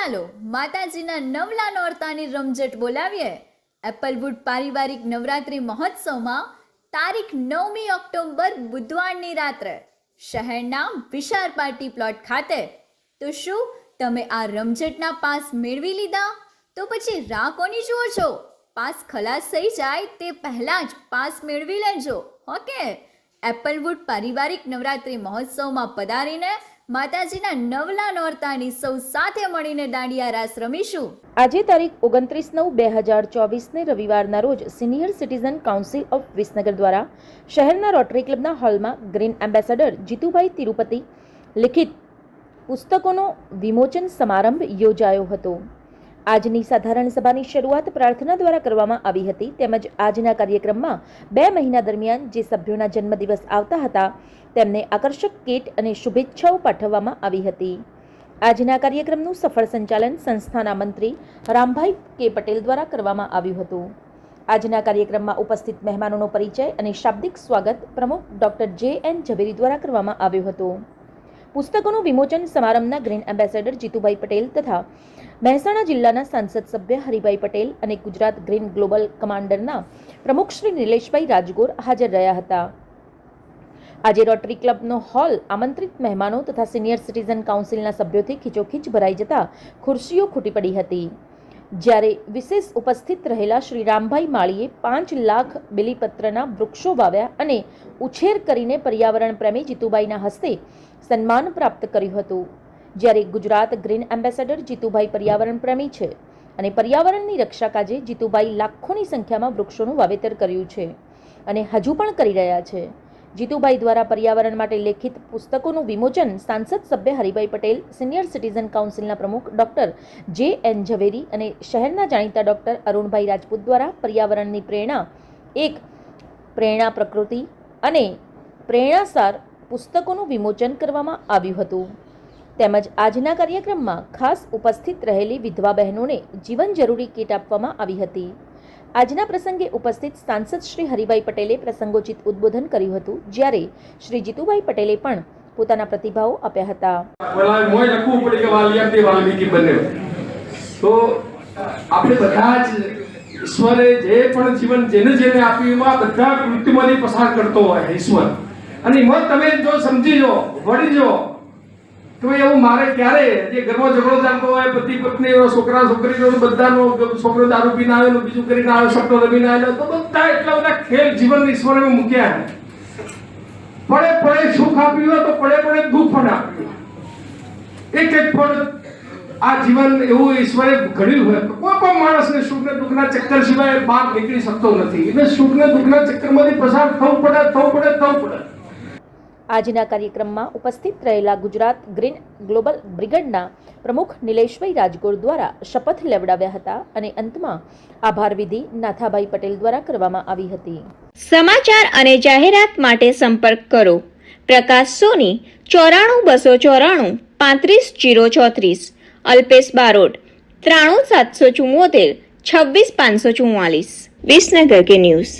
માતાજીના નવલા નોરતાની રમઝટ બોલાવીએ. એપલવુડ પારિવારિક નવરાત્રિ મહોત્સવમાં તારીખ નવમી ઓક્ટોબર બુધવારની રાત્રે શહેરના વિશાળ પાર્ટી પ્લોટ ખાતે. તો શું તમે આ રમઝટના પાસ મેળવી લીધા? તો પછી રાહ કોની જુઓ છો? પાસ ખલાસ થઈ જાય તે પહેલાં જ પાસ મેળવી લેજો ઓકે એપલવુડ પારિવારિક નવરાત્રિ મહોત્સવમાં પધારીને માતાજીના નવલા નોરતાની સૌ સાથે મળીને દાંડિયા રાસ રમીશું. આજે તારીખ ઓગણત્રીસ નવ બે હજાર ચોવીસને રવિવારના રોજ senior citizen council of Visnagar દ્વારા શહેરના રોટરી ક્લબના હોલમાં ગ્રીન એમ્બેસેડર જીતુભાઈ તિરુપતિ લિખિત પુસ્તકોનો વિમોચન સમારંભ યોજાયો હતો. આજની સાધારણ સભાની શરૂઆત પ્રાર્થના દ્વારા કરવામાં આવી હતી. તેમજ આજના કાર્યક્રમમાં બે મહિના દરમિયાન જે સભ્યોના જન્મદિવસ આવતા હતા તેમને આકર્ષક કીટ અને શુભેચ્છાઓ પાઠવવામાં આવી હતી. આજના કાર્યક્રમનું સફળ સંચાલન સંસ્થાના મંત્રી રામભાઈ કે પટેલ દ્વારા કરવામાં આવ્યું હતું. આજના કાર્યક્રમમાં ઉપસ્થિત મહેમાનોનો પરિચય અને શાબ્દિક સ્વાગત પ્રમુખ ડોક્ટર જે એન ઝવેરી દ્વારા કરવામાં આવ્યું હતું. પુસ્તકોનું વિમોચન સમારંભના ગ્રીન એમ્બેસેડર જીતુભાઈ પટેલ તથા મહેસાણા જિલ્લાના સાંસદ સભ્ય હરિભાઈ પટેલ અને ગુજરાત ગ્રીન ગ્લોબલ કમાન્ડરના પ્રમુખ શ્રી નિલેશભાઈ રાજગોર હાજર રહ્યા હતા. આજે રોટરી ક્લબનો હોલ આમંત્રિત મહેમાનો તથા સિનિયર સિટીઝન કાઉન્સિલના સભ્યોથી ખીચોખીચ ભરાઈ જતા ખુરશીઓ ખૂટી પડી હતી. જ્યારે વિશેષ ઉપસ્થિત રહેલા શ્રી રામભાઈ માળીએ પાંચ લાખ બિલીપત્રના વૃક્ષો વાવ્યા અને ઉછેર કરીને પર્યાવરણ પ્રેમી જીતુભાઈના હસ્તે સન્માન પ્રાપ્ત કર્યું હતું. જ્યારે ગુજરાત ગ્રીન એમ્બેસેડર જીતુભાઈ પર્યાવરણ પ્રેમી છે અને પર્યાવરણની રક્ષા કાજે જીતુભાઈ લાખોની સંખ્યામાં વૃક્ષોનું વાવેતર કર્યું છે અને હજુ પણ કરી રહ્યા છે. જીતુભાઈ દ્વારા પર્યાવરણ માટે લેખિત પુસ્તકોનું વિમોચન સાંસદ સભ્ય હરિભાઈ પટેલ, સિનિયર સિટીઝન કાઉન્સિલના પ્રમુખ ડોક્ટર જે એન ઝવેરી અને શહેરના જાણીતા ડોક્ટર અરુણભાઈ રાજપૂત દ્વારા પર્યાવરણની પ્રેરણા, એક પ્રેરણા પ્રકૃતિ અને પ્રેરણાસાર પુસ્તકોનું વિમોચન કરવામાં આવ્યું હતું. તેમજ આજના કાર્યક્રમમાં ખાસ ઉપસ્થિત રહેલી વિધવા બહેનોને જીવન જરૂરી કીટ આપવામાં આવી હતી. આજના પ્રસંગે ઉપસ્થિત સાંસદ શ્રી હરિભાઈ પટેલે પ્રસંગોચિત ઉદ્બોધન કર્યું હતું, જ્યારે શ્રી જીતુભાઈ પટેલે પણ પોતાના પ્રતિભાવો આપ્યા હતા. મોય લખવું પડે કે આપણે બધા જ ઈશ્વરે જે પણ જીવન જેને જેને આપ્યું, એમાં બધા કૃત્યમાંથી પસાર કરતો હોય ઈશ્વર. અને એમાં તમે જો સમજી જો, વળી જો તો એવું મારે ક્યારે? જે ઘરમાં ઝઘડો ચાલતો હોય, પતિ પત્ની છોકરા છોકરીનો બધાનો છોકરો દારૂ પીને આવેલો, બીજું કરીને આવે સટ્ટો રમીને આવેલો, તો બધા એટલા બધા ખેલ જીવન ઈશ્વરે મૂક્યા પડે પડે સુખ આપ્યું હોય તો પડે પડે દુઃખ પણ આપ્યું એક એક પણ આ જીવન એવું ઈશ્વરે ઘડ્યું હોય. તો કોઈ પણ માણસને સુખ ને દુઃખના ચક્કર સિવાય બહાર નીકળી શકતો નથી. એટલે સુખ ને દુઃખના ચક્કરમાંથી પસાર થવું પડે થવું પડે આજના કાર્યક્રમમાં ઉપસ્થિત રહેલા ગુજરાત ગ્રીન ગ્લોબલ બ્રિગેડના પ્રમુખ નિલેશભાઈ રાજગોર દ્વારા શપથ લેવડાવ્યા હતા અને અંતમાં આભાર વિધિ નાથાભાઈ પટેલ દ્વારા કરવામાં આવી હતી. સમાચાર અને જાહેરાત માટે સંપર્ક કરો. પ્રકાશ સોની, ચોરાણું બસો ચોરાણું, પાંત્રીસ જીરો ચોત્રીસ. અલ્પેશ બારોટ, ત્રાણું સાતસો ચુમ્મોતેર છવ્વીસ પાંચસો ચુમ્માલીસ વિસનગર કે ન્યૂઝ.